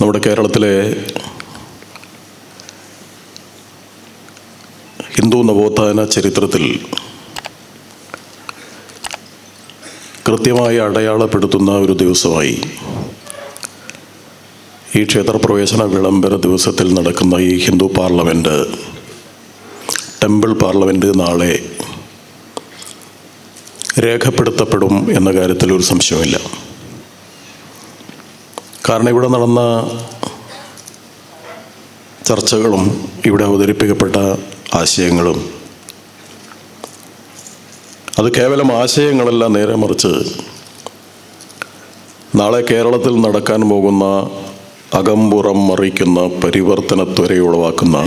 നമ്മുടെ കേരളത്തിലെ ഹിന്ദു നവോത്ഥാന ചരിത്രത്തിൽ കൃത്യമായി അടയാളപ്പെടുത്തുന്ന ഒരു ദിവസമായി ഈ ക്ഷേത്രപ്രവേശന വിളംബര ദിവസത്തിൽ നടക്കുന്ന ഈ ഹിന്ദു പാർലമെന്റ് ടെമ്പിൾ പാർലമെന്റ് നാളെ രേഖപ്പെടുത്തപ്പെടും എന്ന കാര്യത്തിൽ ഒരു സംശയമില്ല കാരണം ഇവിടെ നടന്ന ചർച്ചകളും ഇവിടെ അവതരിപ്പിക്കപ്പെട്ട ആശയങ്ങളും അത് കേവലം ആശയങ്ങളല്ല നേരെ മറിച്ച് നാളെ കേരളത്തിൽ നടക്കാൻ പോകുന്ന അകമ്പുറം മറിക്കുന്ന പരിവർത്തനത്വരെ ഉളവാക്കുന്ന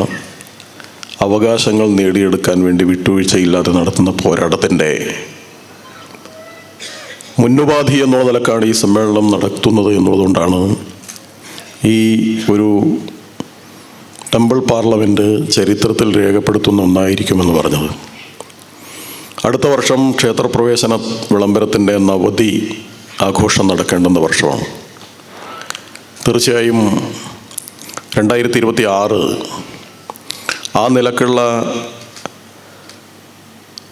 അവകാശങ്ങൾ നേടിയെടുക്കാൻ വേണ്ടി വിട്ടുവീഴ്ചയില്ലാതെ നടത്തുന്ന പോരാട്ടത്തിന്റെ മുന്നുപാധി എന്നുള്ള നിലക്കാണ് ഈ സമ്മേളനം നടത്തുന്നത് എന്നുള്ളതുകൊണ്ടാണ് ഈ ഒരു ടെമ്പിൾ പാർലമെന്റ് ചരിത്രത്തിൽ രേഖപ്പെടുത്തുന്ന ഒന്നായിരിക്കുമെന്ന് പറഞ്ഞത്. അടുത്ത വർഷം ക്ഷേത്രപ്രവേശന വിളംബരത്തിന്റെ നവതി ആഘോഷം നടക്കേണ്ടുന്ന വർഷമാണ്. തീർച്ചയായും രണ്ടായിരത്തി ഇരുപത്തി ആറ് ആ നിലക്കുള്ള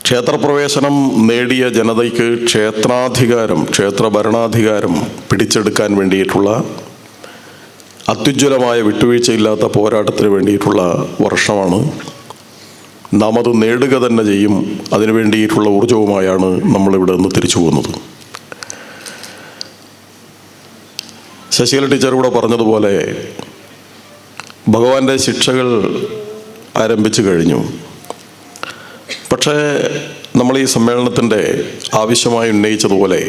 ക്ഷേത്രപ്രവേശനം നേടിയ ജനതയ്ക്ക് ക്ഷേത്രാധികാരം ക്ഷേത്ര ഭരണാധികാരം പിടിച്ചെടുക്കാൻ വേണ്ടിയിട്ടുള്ള അത്യുജ്വലമായ വിട്ടുവീഴ്ചയില്ലാത്ത പോരാട്ടത്തിന് വേണ്ടിയിട്ടുള്ള വർഷമാണ്. നാം അത് നേടുക തന്നെ ചെയ്യും. അതിനു വേണ്ടിയിട്ടുള്ള ഊർജവുമായാണ് നമ്മളിവിടെ നിന്ന് തിരിച്ചു പോകുന്നത്. ശശികല ടീച്ചർ കൂടെ പറഞ്ഞതുപോലെ ഭഗവാന്റെ ശിക്ഷകൾ ആരംഭിച്ചു കഴിഞ്ഞു. പക്ഷേ നമ്മൾ ഈ സമ്മേളനത്തിന്റെ ആവശ്യമായി ഉന്നയിച്ചതുപോലെ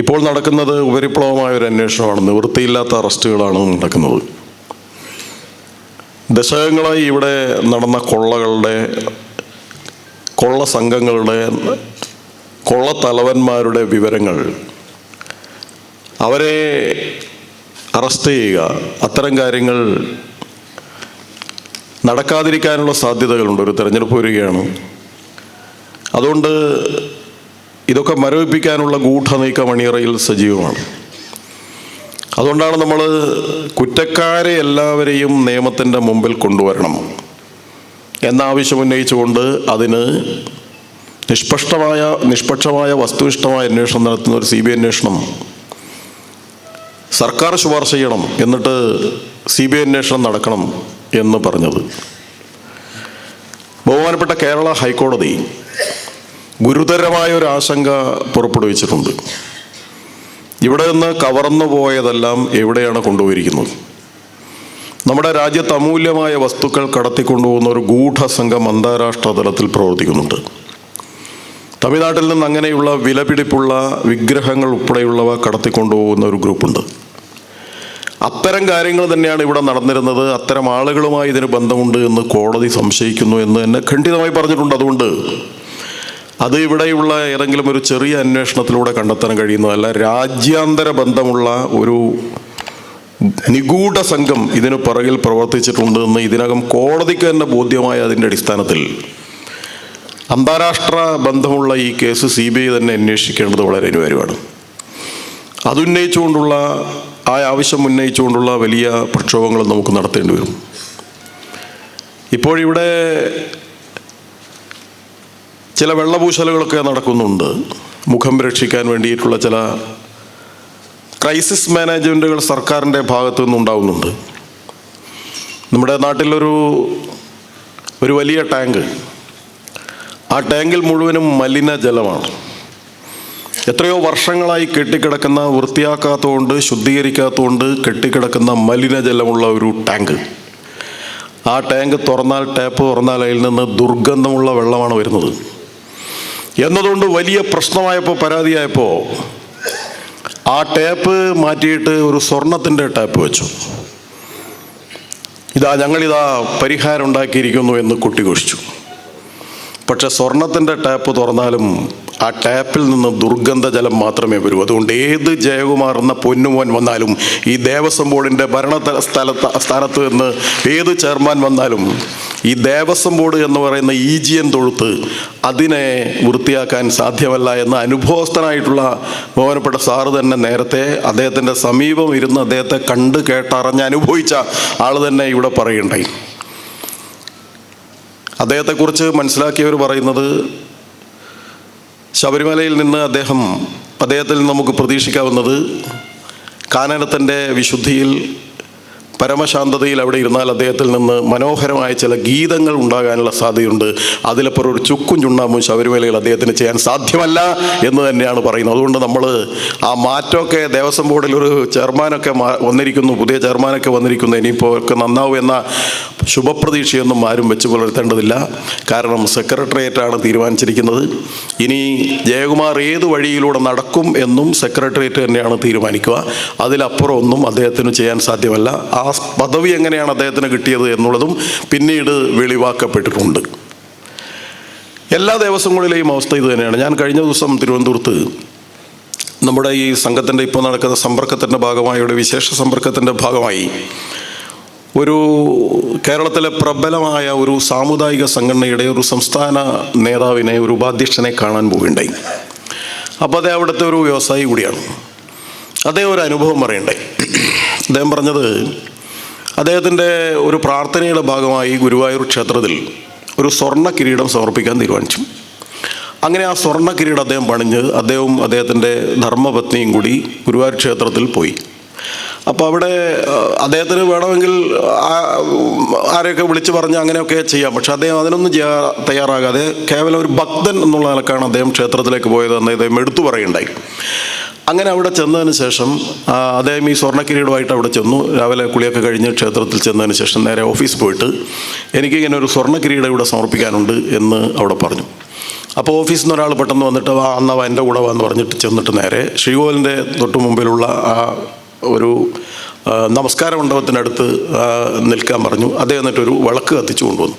ഇപ്പോൾ നടക്കുന്നത് ഉപരിപ്ലവമായ ഒരു അന്വേഷണമാണ്. നിവൃത്തിയില്ലാത്ത അറസ്റ്റുകളാണ് നടക്കുന്നത്. ദശകങ്ങളായി ഇവിടെ നടന്ന കൊള്ളകളുടെ കൊള്ള സംഘങ്ങളുടെ കൊള്ളത്തലവന്മാരുടെ വിവരങ്ങൾ അവരെ അറസ്റ്റ് ചെയ്യുക. അത്തരം കാര്യങ്ങൾ നടക്കാതിരിക്കാനുള്ള സാധ്യതകളുണ്ട്. ഒരു തെരഞ്ഞെടുപ്പ് വരികയാണ്. അതുകൊണ്ട് ഇതൊക്കെ മരവിപ്പിക്കാനുള്ള ഗൂഢനീക്കം അണിയറയിൽ സജീവമാണ്. അതുകൊണ്ടാണ് നമ്മൾ കുറ്റക്കാരെ എല്ലാവരെയും നിയമത്തിന്റെ മുമ്പിൽ കൊണ്ടുവരണം എന്ന ഉന്നയിച്ചുകൊണ്ട് അതിന് നിഷ്പക്ഷമായ നിഷ്പക്ഷമായ വസ്തുനിഷ്ഠമായ അന്വേഷണം നടത്തുന്ന ഒരു സി ബി അന്വേഷണം സർക്കാർ ശുപാർശ ചെയ്യണം എന്നിട്ട് സി ബി അന്വേഷണം നടക്കണം. എന്ന് പറഞ്ഞത്. ബഹുമാനപ്പെട്ട കേരള ഹൈക്കോടതി ഗുരുതരമായ ഒരു ആശങ്ക പുറപ്പെടുവിച്ചിട്ടുണ്ട്. ഇവിടെ നിന്ന് കവർന്നു പോയതെല്ലാം എവിടെയാണ് കൊണ്ടുപോയിരിക്കുന്നത്? നമ്മുടെ രാജ്യത്ത് അമൂല്യമായ വസ്തുക്കൾ കടത്തിക്കൊണ്ടുപോകുന്ന ഒരു ഗൂഢസംഘം അന്താരാഷ്ട്ര തലത്തിൽ പ്രവർത്തിക്കുന്നുണ്ട്. തമിഴ്നാട്ടിൽ നിന്ന് അങ്ങനെയുള്ള വിലപിടിപ്പുള്ള വിഗ്രഹങ്ങൾ ഉൾപ്പെടെയുള്ളവ കടത്തിക്കൊണ്ടുപോകുന്ന ഒരു ഗ്രൂപ്പുണ്ട്. അത്തരം കാര്യങ്ങൾ തന്നെയാണ് ഇവിടെ നടന്നിരുന്നത്. അത്തരം ആളുകളുമായി ഇതിന് ബന്ധമുണ്ട് എന്ന് കോടതി സംശയിക്കുന്നു എന്ന് തന്നെ ഖണ്ഡിതമായി പറഞ്ഞിട്ടുണ്ട്. അതുകൊണ്ട് അത് ഇവിടെയുള്ള ഏതെങ്കിലും ഒരു ചെറിയ അന്വേഷണത്തിലൂടെ കണ്ടെത്താൻ കഴിയുന്നതല്ല രാജ്യാന്തര ബന്ധമുള്ള ഒരു നിഗൂഢ സംഘം ഇതിന് പുറകിൽ പ്രവർത്തിച്ചിട്ടുണ്ട് എന്ന് ഇതിനകം കോടതിക്ക് തന്നെ ബോധ്യമായ അതിന്റെ അടിസ്ഥാനത്തിൽ അന്താരാഷ്ട്ര ബന്ധമുള്ള ഈ കേസ് സി ബി ഐ തന്നെ അന്വേഷിക്കേണ്ടത് വളരെ അനിവാര്യമാണ്. അതുന്നയിച്ചുകൊണ്ടുള്ള ആ ആവശ്യം ഉന്നയിച്ചുകൊണ്ടുള്ള വലിയ പ്രക്ഷോഭങ്ങൾ നമുക്ക് നടത്തേണ്ടി വരും. ഇപ്പോഴിവിടെ ചില വെള്ളപൂശലുകളൊക്കെ നടക്കുന്നുണ്ട്. മുഖം രക്ഷിക്കാൻ വേണ്ടിയിട്ടുള്ള ചില ക്രൈസിസ് മാനേജ്മെന്റുകൾ സർക്കാരിന്റെ ഭാഗത്തു നിന്നുണ്ടാവുന്നുണ്ട്. നമ്മുടെ നാട്ടിലൊരു ഒരു വലിയ ടാങ്ക്. ആ ടാങ്കിൽ മുഴുവനും മലിനജലമാണ്. എത്രയോ വർഷങ്ങളായി കെട്ടിക്കിടക്കുന്ന വൃത്തിയാക്കാത്തതുകൊണ്ട് ശുദ്ധീകരിക്കാത്തതുകൊണ്ട് കെട്ടിക്കിടക്കുന്ന മലിനജലമുള്ള ഒരു ടാങ്ക്. ആ ടാങ്ക് തുറന്നാൽ ടാപ്പ് തുറന്നാൽ അതിൽ നിന്ന് ദുർഗന്ധമുള്ള വെള്ളമാണ് വരുന്നത്. എന്നതുകൊണ്ട് വലിയ പ്രശ്നമായപ്പോൾ പരാതിയായപ്പോൾ ആ ടാപ്പ് മാറ്റിയിട്ട് ഒരു സ്വർണത്തിന്റെ ടാപ്പ് വെച്ചു. ഇതാ ഞങ്ങളിതാ പരിഹാരം ഉണ്ടാക്കിയിരിക്കുന്നു എന്ന് കുട്ടി ഘോഷിച്ചു പക്ഷെ സ്വർണത്തിന്റെ ടാപ്പ് തുറന്നാലും ആ ടാപ്പിൽ നിന്ന് ദുർഗന്ധജലം മാത്രമേ വരൂ. അതുകൊണ്ട് ഏത് ജയകുമാർ എന്ന പൊന്നുമോൻ വന്നാലും ഈ ദേവസ്വം ബോർഡിന്റെ ഭരണ സ്ഥലത്ത് സ്ഥാനത്ത് നിന്ന് ഏത് ചെയർമാൻ വന്നാലും ഈ ദേവസ്വം ബോർഡ് എന്ന് പറയുന്ന ഈ ജി എൻ തൊഴുത്ത് അതിനെ വൃത്തിയാക്കാൻ സാധ്യമല്ല എന്ന അനുഭവസ്ഥനായിട്ടുള്ള ബഹുമാനപ്പെട്ട സാറ് തന്നെ നേരത്തെ അദ്ദേഹത്തിന്റെ സമീപം ഇരുന്ന് അദ്ദേഹത്തെ കണ്ട് കേട്ടറിഞ്ഞ് അനുഭവിച്ച ആൾ തന്നെ ഇവിടെ പറയുണ്ടായി അദ്ദേഹത്തെക്കുറിച്ച് മനസ്സിലാക്കിയവർ പറയുന്നത് ശബരിമലയിൽ നിന്ന് അദ്ദേഹം അദ്ദേഹത്തിൽ നമുക്ക് പ്രതീക്ഷിക്കാവുന്നത് കാനനത്തിന്റെ വിശുദ്ധിയിൽ പരമശാന്തതയിൽ അവിടെ ഇരുന്നാൽ അദ്ദേഹത്തിൽ നിന്ന് മനോഹരമായ ചില ഗീതങ്ങൾ ഉണ്ടാകാനുള്ള സാധ്യതയുണ്ട്. അതിലപ്പുറം ഒരു ചുക്കും ചുണ്ണാമ്പും ശബരിമലയിൽ അദ്ദേഹത്തിന് ചെയ്യാൻ സാധ്യമല്ല എന്ന് തന്നെയാണ് പറയുന്നത്. അതുകൊണ്ട് നമ്മൾ ആ മാറ്റമൊക്കെ ദേവസ്വം ബോർഡിൽ ഒരു ചെയർമാനൊക്കെ വന്നിരിക്കുന്നു പുതിയ ചെയർമാനൊക്കെ വന്നിരിക്കുന്നു. ഇനിയിപ്പോൾ ഒക്കെ നന്നാവും എന്ന ശുഭപ്രതീക്ഷയൊന്നും ആരും വെച്ച് പുലർത്തേണ്ടതില്ല. കാരണം സെക്രട്ടേറിയറ്റാണ് തീരുമാനിച്ചിരിക്കുന്നത്. ഇനി ജയകുമാർ ഏത് വഴിയിലൂടെ നടക്കും എന്നും സെക്രട്ടേറിയറ്റ് തന്നെയാണ് തീരുമാനിക്കുക. അതിലപ്പുറം ഒന്നും അദ്ദേഹത്തിന് ചെയ്യാൻ സാധ്യമല്ല. ആ പദവി എങ്ങനെയാണ് അദ്ദേഹത്തിന് കിട്ടിയത് എന്നുള്ളതും പിന്നീട് വെളിവാക്കപ്പെട്ടിട്ടുണ്ട്. എല്ലാ ദേവസ്വങ്ങളിലെയും അവസ്ഥ ഇത് തന്നെയാണ്. ഞാൻ കഴിഞ്ഞ ദിവസം തിരുവനന്തപുരത്ത് നമ്മുടെ ഈ സംഘത്തിന്റെ ഇപ്പോൾ നടക്കുന്ന സമ്പർക്കത്തിന്റെ ഭാഗമായി ഒരു വിശേഷ സമ്പർക്കത്തിന്റെ ഭാഗമായി ഒരു കേരളത്തിലെ പ്രബലമായ ഒരു സാമുദായിക സംഘടനയുടെ ഒരു സംസ്ഥാന നേതാവിനെ ഒരു ഉപാധ്യക്ഷനെ കാണാൻ പോവുകയുണ്ടായി. അപ്പോൾ അദ്ദേഹം അവിടുത്തെ ഒരു വ്യവസായി കൂടിയാണ്. അദ്ദേഹം ഒരു അനുഭവം പറയണ്ടേ അദ്ദേഹം പറഞ്ഞത് അദ്ദേഹത്തിന്റെ ഒരു പ്രാർത്ഥനയുടെ ഭാഗമായി ഗുരുവായൂർ ക്ഷേത്രത്തിൽ ഒരു സ്വർണ കിരീടം സമർപ്പിക്കാൻ തീരുമാനിച്ചു. അങ്ങനെ ആ സ്വർണ കിരീടം അദ്ദേഹം പണിഞ്ഞ് അദ്ദേഹവും അദ്ദേഹത്തിന്റെ ധർമ്മപത്നിയും കൂടി ഗുരുവായൂർ ക്ഷേത്രത്തിൽ പോയി. അപ്പോൾ അവിടെ അദ്ദേഹത്തിന് വേണമെങ്കിൽ ആരെയൊക്കെ വിളിച്ച് പറഞ്ഞ് അങ്ങനെയൊക്കെ ചെയ്യാം. പക്ഷെ അദ്ദേഹം അതിനൊന്നും ചെയ്യാ തയ്യാറാകാതെ കേവലം ഒരു ഭക്തൻ എന്നുള്ള നിലക്കാണ് അദ്ദേഹം ക്ഷേത്രത്തിലേക്ക് പോയത് എന്ന് അദ്ദേഹം എടുത്തു പറയുണ്ടായി അങ്ങനെ അവിടെ ചെന്നതിന് ശേഷം ആ, അദ്ദേഹം ഈ സ്വർണക്കിരീടമായിട്ട് അവിടെ ചെന്നു. രാവിലെ കുളിയൊക്കെ കഴിഞ്ഞ് ക്ഷേത്രത്തിൽ ചെന്നതിന് ശേഷം നേരെ ഓഫീസ് പോയിട്ട് എനിക്കിങ്ങനെ ഒരു സ്വർണക്കിരീടം ഇവിടെ സമർപ്പിക്കാനുണ്ട് എന്ന് അവിടെ പറഞ്ഞു. അപ്പോൾ ഓഫീസിൽ നിന്ന് ഒരാൾ പെട്ടെന്ന് വന്നിട്ട് വാ അന്നവ എന്റെ കൂടെ വന്ന് പറഞ്ഞിട്ട് ചെന്നിട്ട് നേരെ ശ്രീകോവിലിന്റെ തൊട്ട് മുമ്പിലുള്ള ആ ഒരു നമസ്കാര മണ്ഡപത്തിനടുത്ത് നിൽക്കാൻ പറഞ്ഞു. അദ്ദേഹം എന്നിട്ടൊരു വിളക്ക് കത്തിച്ചു കൊണ്ടുവന്നു.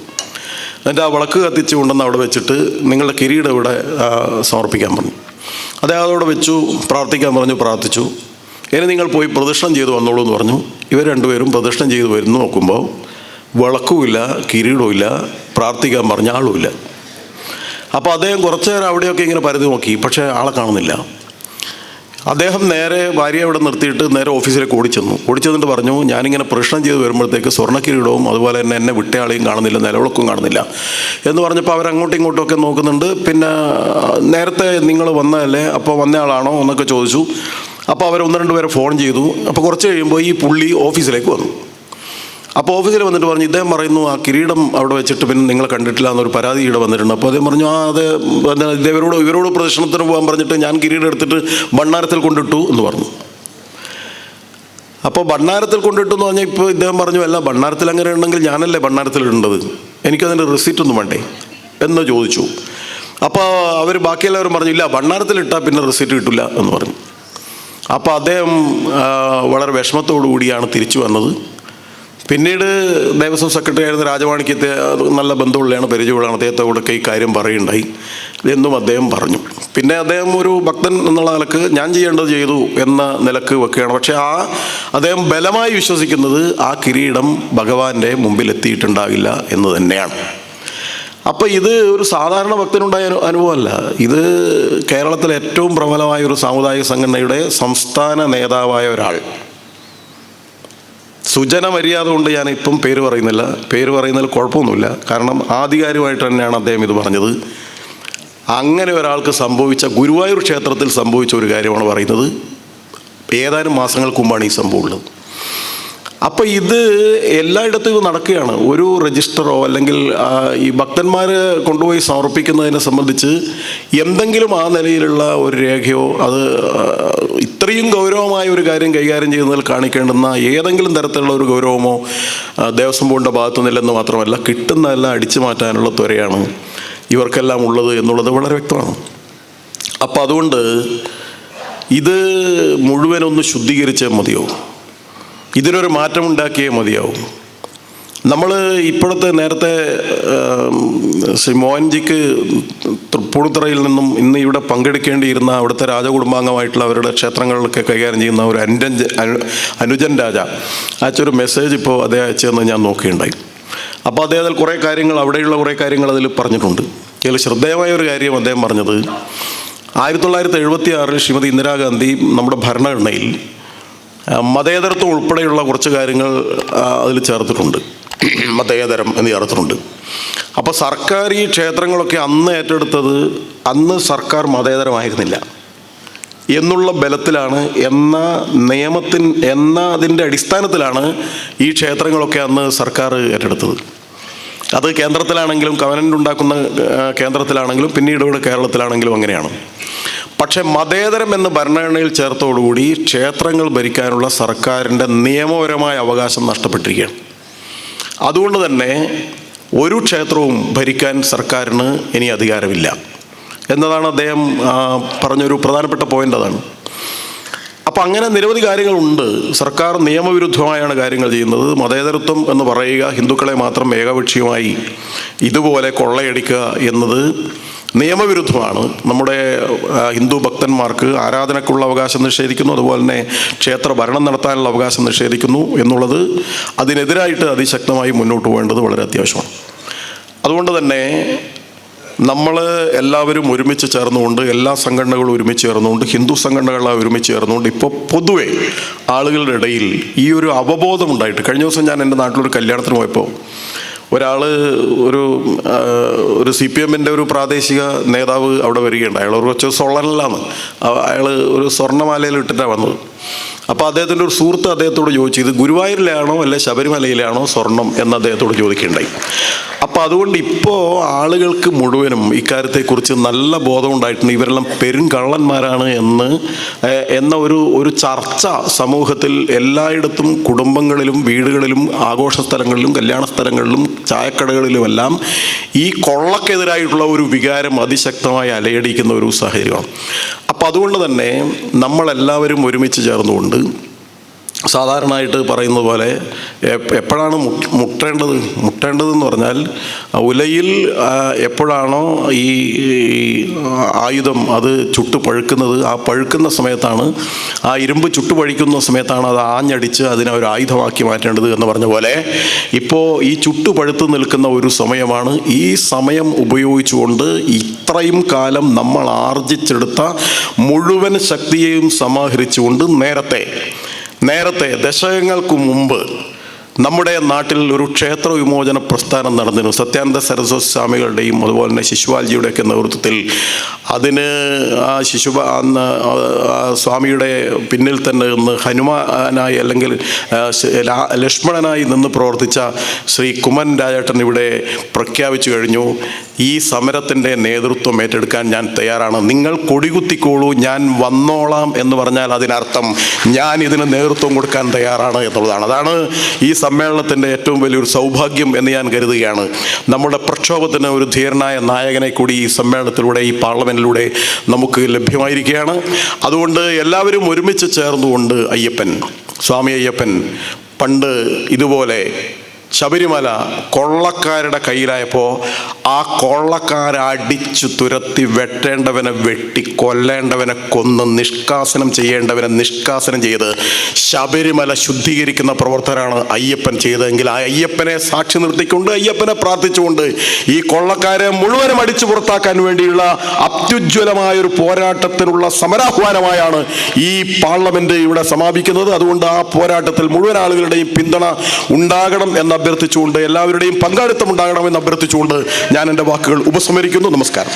എന്നിട്ട് ആ വിളക്ക് കത്തിച്ചു കൊണ്ടുവന്ന് അവിടെ വെച്ചിട്ട് നിങ്ങളുടെ കിരീടം ഇവിടെ സമർപ്പിക്കാൻ പറഞ്ഞു. അദ്ദേഹം അതോടെ വെച്ചു പ്രാർത്ഥിക്കാൻ പറഞ്ഞു പ്രാർത്ഥിച്ചു. ഇനി നിങ്ങൾ പോയി പ്രദക്ഷിണം ചെയ്തു വന്നോളൂ എന്ന് പറഞ്ഞു. ഇവർ രണ്ടുപേരും പ്രദക്ഷിണം ചെയ്തു വരുന്നു നോക്കുമ്പോൾ വിളക്കുമില്ല കിരീടവുമില്ല പ്രാർത്ഥിക്കാൻ പറഞ്ഞ ആളുമില്ല. അപ്പോൾ അദ്ദേഹം കുറച്ച് നേരം അവിടെയൊക്കെ ഇങ്ങനെ പരിധി നോക്കി പക്ഷേ ആളെ കാണുന്നില്ല. അദ്ദേഹം നേരെ ഭാര്യയെ അവിടെ നിർത്തിയിട്ട് നേരെ ഓഫീസിലേക്ക് ഓടിച്ചെന്നു. ഓടിച്ചെന്നിട്ട് പറഞ്ഞു ഞാനിങ്ങനെ പ്രശ്നം ചെയ്ത് വരുമ്പോഴത്തേക്ക് സ്വർണക്കിരീടവും അതുപോലെ തന്നെ എന്നെ വിട്ടയാളെയും കാണുന്നില്ല നിലവിളക്കും കാണുന്നില്ല. എന്ന് പറഞ്ഞപ്പോൾ അവരങ്ങോട്ടും ഇങ്ങോട്ടും ഒക്കെ നോക്കുന്നുണ്ട്. പിന്നെ നേരത്തെ നിങ്ങൾ വന്നതല്ലേ? അപ്പോൾ വന്ന ആളാണോ? എന്നൊക്കെ ചോദിച്ചു. അപ്പോൾ അവർ ഒന്ന് രണ്ട് പേരെ ഫോൺ ചെയ്തു. അപ്പോൾ കുറച്ച് കഴിയുമ്പോൾ ഈ പുള്ളി ഓഫീസിലേക്ക് വന്നു. അപ്പോൾ ഓഫീസിൽ വന്നിട്ട് പറഞ്ഞു ഇദ്ദേഹം പറയുന്നു ആ കിരീടം അവിടെ വെച്ചിട്ട് പിന്നെ നിങ്ങളെ കണ്ടിട്ടില്ല എന്നൊരു പരാതി ഇവിടെ വന്നിട്ടുണ്ട്. അപ്പോൾ അദ്ദേഹം പറഞ്ഞു ആ അത് ഇവരോട് ഇവരോട് പ്രദർശനത്തിന് പോകാൻ പറഞ്ഞിട്ട് ഞാൻ കിരീടം എടുത്തിട്ട് ഭണ്ണാരത്തിൽ കൊണ്ടിട്ടു എന്ന് പറഞ്ഞു. അപ്പോൾ ഭണ്ണാരത്തിൽ കൊണ്ടിട്ടു എന്ന് പറഞ്ഞാൽ ഇപ്പോൾ ഇദ്ദേഹം പറഞ്ഞു അല്ല ഭണ്ണാരത്തിൽ അങ്ങനെ ഉണ്ടെങ്കിൽ ഞാനല്ലേ ഭണ്ണാരത്തിൽ ഇടേണ്ടത്? എനിക്കതിന്റെ റിസീറ്റ് ഒന്നും വേണ്ടേ? എന്ന് ചോദിച്ചു. അപ്പോൾ അവർ ബാക്കിയെല്ലാവരും പറഞ്ഞു ഇല്ല ഭണ്ണാരത്തിൽ ഇട്ടാൽ പിന്നെ റിസീറ്റ് കിട്ടില്ല എന്ന് പറഞ്ഞു. അപ്പോൾ അദ്ദേഹം വളരെ വിഷമത്തോടു കൂടിയാണ് തിരിച്ചു വന്നത്. പിന്നീട് ദേവസ്വം സെക്രട്ടറി ആയിരുന്ന രാജവാണിക്യത്തെ നല്ല ബന്ധമുള്ളതാണ് പരിചയമുള്ളതാണ്. അദ്ദേഹത്തെ കൂടെ ഈ കാര്യം പറയുണ്ടായി എന്നും അദ്ദേഹം പറഞ്ഞു. പിന്നെ അദ്ദേഹം ഒരു ഭക്തൻ എന്നുള്ള നിലയ്ക്ക് ഞാൻ ചെയ്യേണ്ടത് ചെയ്തു എന്ന നിലയ്ക്ക് വെക്കുകയാണ്. പക്ഷേ ആ അദ്ദേഹം ബലമായി വിശ്വസിക്കുന്നത് ആ കിരീടം ഭഗവാന്റെ മുമ്പിൽ എത്തിയിട്ടുണ്ടാകില്ല എന്ന് തന്നെയാണ്. അപ്പോൾ ഇത് ഒരു സാധാരണ ഭക്തനുണ്ടായ അനു അനുഭവമല്ല. ഇത് കേരളത്തിലെ ഏറ്റവും പ്രബലമായ ഒരു സാമുദായിക സംഘടനയുടെ സംസ്ഥാന നേതാവായ ഒരാൾ. സുജന മര്യാദ കൊണ്ട് ഞാൻ ഇപ്പം പേര് പറയുന്നില്ല. പേര് പറയുന്നതിൽ കുഴപ്പമൊന്നുമില്ല. കാരണം ആധികാരികമായിട്ട് തന്നെയാണ് അദ്ദേഹം ഇത് പറഞ്ഞത്. അങ്ങനെ ഒരാൾക്ക് സംഭവിച്ച ഗുരുവായൂർ ക്ഷേത്രത്തിൽ സംഭവിച്ച ഒരു കാര്യമാണ് പറയുന്നത്. ഏതാനും മാസങ്ങൾക്ക് മുമ്പാണ് ഈ സംഭവം ഉള്ളത്. അപ്പോൾ ഇത് എല്ലായിടത്തും ഇത് നടക്കുകയാണ്. ഒരു രജിസ്റ്ററോ അല്ലെങ്കിൽ ഈ ഭക്തന്മാർ കൊണ്ടുപോയി സമർപ്പിക്കുന്നതിനെ സംബന്ധിച്ച് എന്തെങ്കിലും ആ നിലയിലുള്ള ഒരു രേഖയോ അത് ഇത്രയും ഗൗരവമായ ഒരു കാര്യം കൈകാര്യം ചെയ്യുന്നതിൽ കാണിക്കേണ്ടുന്ന ഏതെങ്കിലും തരത്തിലുള്ള ഒരു ഗൗരവമോ ദേവസ്വം ബോർഡിന്റെ ഭാഗത്തുനിന്നില്ലെന്ന് മാത്രമല്ല കിട്ടുന്നതെല്ലാം അടിച്ചു മാറ്റാനുള്ള ത്വരയാണ് ഇവർക്കെല്ലാം ഉള്ളത് എന്നുള്ളത് വളരെ വ്യക്തമാണ്. അപ്പോൾ അതുകൊണ്ട് ഇത് മുഴുവനൊന്ന് ശുദ്ധീകരിച്ചേ മതിയോ? ഇതിനൊരു മാറ്റമുണ്ടാക്കിയേ മതിയാവും. നമ്മൾ ഇപ്പോഴത്തെ നേരത്തെ ശ്രീ മോഹൻജിക്ക് തൃപ്പൂണിത്തറയിൽ നിന്നും ഇന്ന് ഇവിടെ പങ്കെടുക്കേണ്ടിയിരുന്ന അവിടുത്തെ രാജകുടുംബാംഗമായിട്ടുള്ള അവരുടെ ക്ഷേത്രങ്ങളിലൊക്കെ കൈകാര്യം ചെയ്യുന്ന ഒരു അനുജൻ അനുജൻ രാജ. അയച്ചൊരു മെസ്സേജ് ഇപ്പോൾ അദ്ദേഹം അയച്ചതെന്ന് ഞാൻ നോക്കിയിട്ടുണ്ടായി അപ്പോൾ അദ്ദേഹം അതിൽ കുറേ കാര്യങ്ങൾ അവിടെയുള്ള കുറേ കാര്യങ്ങൾ അതിൽ പറഞ്ഞിട്ടുണ്ട്. ഇതിൽ ശ്രദ്ധേയമായ ഒരു കാര്യം അദ്ദേഹം പറഞ്ഞത് ആയിരത്തി തൊള്ളായിരത്തി എഴുപത്തി ആറിൽ ശ്രീമതി ഇന്ദിരാഗാന്ധി നമ്മുടെ ഭരണഘടനയിൽ മതേതരത്വം ഉൾപ്പെടെയുള്ള കുറച്ച് കാര്യങ്ങൾ അതിൽ ചേർത്തിട്ടുണ്ട്. മതേതരം എന്ന് ചേർത്തിട്ടുണ്ട്. അപ്പോൾ സർക്കാർ ഈ ക്ഷേത്രങ്ങളൊക്കെ അന്ന് ഏറ്റെടുത്തത് അന്ന് സർക്കാർ മതേതരമായിരുന്നില്ല. എന്നുള്ള ബലത്തിലാണ് എന്ന നിയമത്തിൻ എന്ന അതിന്റെ അടിസ്ഥാനത്തിലാണ് ഈ ക്ഷേത്രങ്ങളൊക്കെ അന്ന് സർക്കാർ ഏറ്റെടുത്തത്. അത് കേന്ദ്രത്തിലാണെങ്കിലും കവനന്റ് ഉണ്ടാക്കുന്ന കേന്ദ്രത്തിലാണെങ്കിലും പിന്നീട് ഇവിടെ കേരളത്തിലാണെങ്കിലും അങ്ങനെയാണ്. പക്ഷേ മതേതരം എന്ന് ഭരണഘടനയിൽ ചേർത്തോടുകൂടി ക്ഷേത്രങ്ങൾ ഭരിക്കാനുള്ള സർക്കാരിന്റെ നിയമപരമായ അവകാശം നഷ്ടപ്പെട്ടിരിക്കുകയാണ്. അതുകൊണ്ട് തന്നെ ഒരു ക്ഷേത്രവും ഭരിക്കാൻ സർക്കാരിന് ഇനി അധികാരമില്ല. എന്നതാണ് അദ്ദേഹം പറഞ്ഞൊരു പ്രധാനപ്പെട്ട പോയിന്റ് അതാണ്. അപ്പം അങ്ങനെ നിരവധി കാര്യങ്ങളുണ്ട്. സർക്കാർ നിയമവിരുദ്ധമായാണ് കാര്യങ്ങൾ ചെയ്യുന്നത്. മതേതരത്വം എന്ന് പറയുക ഹിന്ദുക്കളെ മാത്രം ഏകപക്ഷീയമായി ഇതുപോലെ കൊള്ളയടിക്കുക എന്നത് നിയമവിരുദ്ധമാണ്. നമ്മുടെ ഹിന്ദു ഭക്തന്മാർക്ക് ആരാധനക്കുള്ള അവകാശം നിഷേധിക്കുന്നു അതുപോലെ തന്നെ ക്ഷേത്ര ഭരണം നടത്താനുള്ള അവകാശം നിഷേധിക്കുന്നു എന്നുള്ളത് അതിനെതിരായിട്ട് അതിശക്തമായി മുന്നോട്ട് പോകേണ്ടത് വളരെ അത്യാവശ്യമാണ്. അതുകൊണ്ട് തന്നെ നമ്മൾ എല്ലാവരും ഒരുമിച്ച് ചേർന്നുകൊണ്ട് എല്ലാ സംഘടനകളും ഒരുമിച്ച് ചേർന്നുകൊണ്ട് ഹിന്ദു സംഘടനകളെല്ലാം ഒരുമിച്ച് ചേർന്നുകൊണ്ട് ഇപ്പോൾ പൊതുവെ ആളുകളുടെ ഇടയിൽ ഈ ഒരു അവബോധം ഉണ്ടായിട്ട് കഴിഞ്ഞ ദിവസം ഞാൻ എന്റെ നാട്ടിലൊരു കല്യാണത്തിന് പോയപ്പോൾ ഒരാൾ ഒരു ഒരു സി പി എമ്മിന്റെ ഒരു പ്രാദേശിക നേതാവ് അവിടെ വരികയുണ്ട് അയാൾ ഒരു കൊച്ചു സൊള്ളലിലാണ് അയാൾ ഒരു സ്വർണമാലയിൽ ഇട്ടിട്ടാണ് വന്നത്. അപ്പോൾ അദ്ദേഹത്തിന്റെ ഒരു സുഹൃത്ത് അദ്ദേഹത്തോട് ചോദിച്ചു ഇത് ഗുരുവായൂരിലാണോ അല്ലെ ശബരിമലയിലാണോ സ്വർണം? എന്ന് അദ്ദേഹത്തോട് ചോദിക്കുകയുണ്ടായി. അപ്പോൾ അതുകൊണ്ട് ഇപ്പോൾ ആളുകൾക്ക് മുഴുവനും ഇക്കാര്യത്തെക്കുറിച്ച് നല്ല ബോധമുണ്ടായിട്ടുണ്ട് ഇവരെല്ലാം പെരും കള്ളന്മാരാണ് എന്ന് എന്ന ഒരു ഒരു ചർച്ച സമൂഹത്തിൽ എല്ലായിടത്തും കുടുംബങ്ങളിലും വീടുകളിലും ആഘോഷ സ്ഥലങ്ങളിലും കല്യാണ സ്ഥലങ്ങളിലും ചായക്കടകളിലുമെല്ലാം ഈ കൊള്ളക്കെതിരായിട്ടുള്ള ഒരു വികാരം അതിശക്തമായി അലയടിക്കുന്ന ഒരു സാഹചര്യമാണ്. അപ്പം അതുകൊണ്ട് തന്നെ നമ്മളെല്ലാവരും ഒരുമിച്ച് ചേർന്നുകൊണ്ട് സാധാരണയായിട്ട് പറയുന്നത് പോലെ എപ്പോഴാണ് മുട്ട- മുട്ടേണ്ടത്? മുട്ടേണ്ടതെന്ന് പറഞ്ഞാൽ ഉലയിൽ എപ്പോഴാണോ ഈ ആയുധം അത് ചുട്ടു പഴുക്കുന്നത് ആ പഴുക്കുന്ന സമയത്താണ് ആ ഇരുമ്പ് ചുട്ടു പഴിക്കുന്ന സമയത്താണ് അത് ആഞ്ഞടിച്ച് അതിനെ ഒരു ആയുധമാക്കി മാറ്റേണ്ടത് എന്ന് പറഞ്ഞ പോലെ ഇപ്പോൾ ഈ ചുട്ടു പഴുത്ത് നിൽക്കുന്ന ഒരു സമയമാണ് ഈ സമയം ഉപയോഗിച്ചുകൊണ്ട് ഇത്രയും കാലം നമ്മൾ ആർജിച്ചെടുത്ത മുഴുവൻ ശക്തിയെയും സമാഹരിച്ചുകൊണ്ട് നേരത്തെ നേരത്തെ ദശകങ്ങൾക്ക് മുമ്പ് നമ്മുടെ നാട്ടിൽ ഒരു ക്ഷേത്ര വിമോചന പ്രസ്ഥാനം നടന്നിരുന്നു. സത്യാനന്ദ സരസ്വതി സ്വാമികളുടെയും അതുപോലെ തന്നെ ശിശുവാൽജിയുടെയൊക്കെ നേതൃത്വത്തിൽ. അതിന് ആ ശിശു അന്ന് സ്വാമിയുടെ പിന്നിൽ തന്നെ നിന്ന് ഹനുമാനായി അല്ലെങ്കിൽ ലക്ഷ്മണനായി നിന്ന് പ്രവർത്തിച്ച ശ്രീ കുമ്മൻ രാജേട്ടൻ ഇവിടെ പ്രഖ്യാപിച്ചു കഴിഞ്ഞു. ഈ സമരത്തിന്റെ നേതൃത്വം ഏറ്റെടുക്കാൻ ഞാൻ തയ്യാറാണ്. നിങ്ങൾ കൊടികുത്തിക്കോളൂ ഞാൻ വന്നോളാം എന്ന് പറഞ്ഞാൽ അതിനർത്ഥം ഞാൻ ഇതിന് നേതൃത്വം കൊടുക്കാൻ തയ്യാറാണ് എന്നുള്ളതാണ്. അതാണ് ഈ സമ്മേളനത്തിന്റെ ഏറ്റവും വലിയൊരു സൗഭാഗ്യം എന്ന് ഞാൻ കരുതുകയാണ്. നമ്മുടെ പ്രക്ഷോഭത്തിന് ഒരു ധീരനായ നായകനെ കൂടി ഈ സമ്മേളനത്തിലൂടെ ഈ പാർലമെന്റിലൂടെ നമുക്ക് ലഭ്യമായിരിക്കുകയാണ്. അതുകൊണ്ട് എല്ലാവരും ഒരുമിച്ച് ചേർന്നുകൊണ്ട് അയ്യപ്പൻ സ്വാമി അയ്യപ്പൻ പണ്ട് ഇതുപോലെ ശബരിമല കൊള്ളക്കാരുടെ കയ്യിലായപ്പോൾ ആ കൊള്ളക്കാരടിച്ചു തുരത്തി വെട്ടേണ്ടവനെ വെട്ടി കൊല്ലേണ്ടവനെ കൊന്ന് നിഷ്കാസനം ചെയ്യേണ്ടവനെ നിഷ്കാസനം ചെയ്ത് ശബരിമല ശുദ്ധീകരിക്കുന്ന പ്രവർത്തനമാണ് അയ്യപ്പൻ ചെയ്തതെങ്കിൽ ആ അയ്യപ്പനെ സാക്ഷി നിർത്തിക്കൊണ്ട് അയ്യപ്പനെ പ്രാർത്ഥിച്ചുകൊണ്ട് ഈ കൊള്ളക്കാരെ മുഴുവനും അടിച്ചു പുറത്താക്കാൻ വേണ്ടിയുള്ള അത്യുജ്വലമായ ഒരു പോരാട്ടത്തിനുള്ള സമരാഹ്വാനമായാണ് ഈ പാർലമെന്റ് ഇവിടെ സമാപിക്കുന്നത്. അതുകൊണ്ട് ആ പോരാട്ടത്തിൽ മുഴുവൻ ആളുകളുടെയും പിന്തുണ ഉണ്ടാകണം എന്ന് അഭ്യർത്ഥിച്ചുകൊണ്ട് എല്ലാവരുടെയും പങ്കാളിത്തം ഉണ്ടാകണമെന്ന് അഭ്യർത്ഥിച്ചുകൊണ്ട് ഞാൻ എന്റെ വാക്കുകൾ ഉപസംഹരിക്കുന്നു. നമസ്കാരം.